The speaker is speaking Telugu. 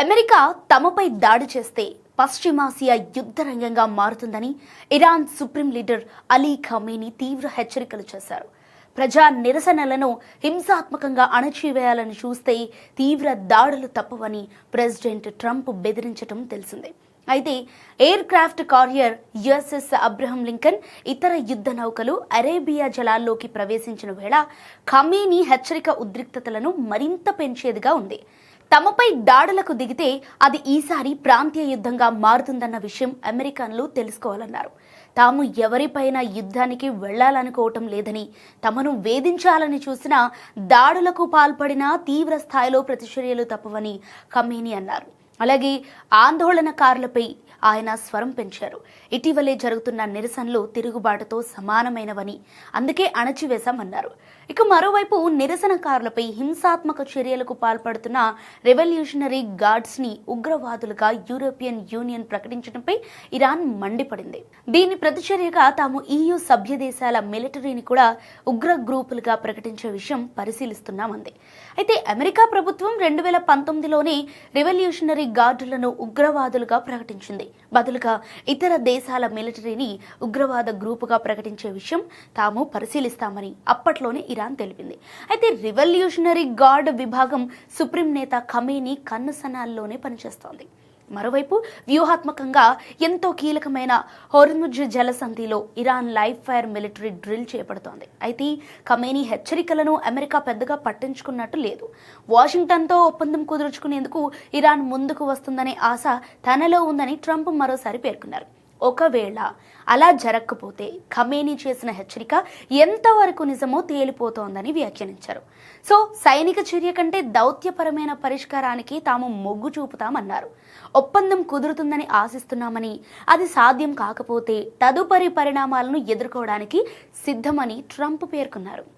అమెరికా తమపై దాడి చేస్తే పశ్చిమాసియా యుద్ధ రంగంగా మారుతుందని Iran supreme leader Ali Khamenei తీవ్ర హెచ్చరికలు చేశారు. ప్రజా నిరసనలను హింసాత్మకంగా అణచివేయాలని చూస్తే తీవ్ర దాడులు తప్పవని ప్రెసిడెంట్ ట్రంప్ బెదిరించడం తెలిసిందే. అయితే aircraft carrier USS Abraham Lincoln ఇతర యుద్ధ నౌకలు అరేబియా జలాల్లోకి ప్రవేశించిన వేళ ఖమేని హెచ్చరిక ఉద్రిక్తతలను మరింత పెంచేదిగా ఉంది. తమపై దాడులకు దిగితే అది ఈసారి ప్రాంతీయ యుద్ధంగా మారుతుందన్న విషయం అమెరికన్లు తెలుసుకోవాలన్నారు. తాము ఎవరిపైన యుద్ధానికి వెళ్ళాలనుకోవటం లేదని తమను వేధించాలని చూసినా దాడులకు పాల్పడినా తీవ్ర స్థాయిలో ప్రతిచర్యలు తప్పవని కమేని అన్నారు. అలాగే ఆందోళనకారులపై ఆయన స్వరం పెంచారు. ఇటీవలే జరుగుతున్న నిరసనలు తిరుగుబాటుతో సమానమైనవని అందుకే అణచివేశామన్నారు. ఇక మరోవైపు నిరసనకారులపై హింసాత్మక చర్యలకు పాల్పడుతున్న రెవల్యూషనరీ గార్డ్స్ని ఉగ్రవాదులుగా యూరోపియన్ యూనియన్ ప్రకటించడంపై ఇరాన్ మండిపడింది. దీని ప్రతిచర్యగా తాము ఈయూ సభ్య దేశాల మిలిటరీని కూడా ఉగ్ర గ్రూపులుగా ప్రకటించే విషయం పరిశీలిస్తున్నామంది. అయితే అమెరికా ప్రభుత్వం రెండు వేల పంతొమ్మిదిలోనే రెవల్యూషనరీ గార్డులను ఉగ్రవాదులుగా ప్రకటించింది. బదులుగా ఇతర దేశాల మిలిటరీని ఉగ్రవాద గ్రూపుగా ప్రకటించే విషయం తాము పరిశీలిస్తామని అప్పట్లోనే ఇరాన్ తెలిపింది. అయితే రివల్యూషనరీ గార్డ్ విభాగం సుప్రీం నేత ఖమేని కన్నుసనాల్లోనే పనిచేస్తోంది. మరోవైపు వ్యూహాత్మకంగా ఎంతో కీలకమైన Hormuz జలసంధిలో Iran live fire military drill చేపడుతోంది. అయితే ఖమేనీ హెచ్చరికలను అమెరికా పెద్దగా పట్టించుకున్నట్టు లేదు. వాషింగ్టన్తో ఒప్పందం కుదుర్చుకునేందుకు ఇరాన్ ముందుకు వస్తుందనే ఆశ తనలో ఉందని ట్రంప్ మరోసారి పేర్కొన్నారు. ఒకవేళ అలా జరగకపోతే ఖమేని చేసిన హెచ్చరిక ఎంతవరకు నిజమో తేలిపోతోందని వ్యాఖ్యానించారు. సో సైనిక చర్య కంటే దౌత్యపరమైన పరిష్కారానికి తాము మొగ్గు చూపుతామన్నారు. ఒప్పందం కుదురుతుందని ఆశిస్తున్నామని అది సాధ్యం కాకపోతే తదుపరి పరిణామాలను ఎదుర్కోవడానికి సిద్ధమని ట్రంప్ పేర్కొన్నారు.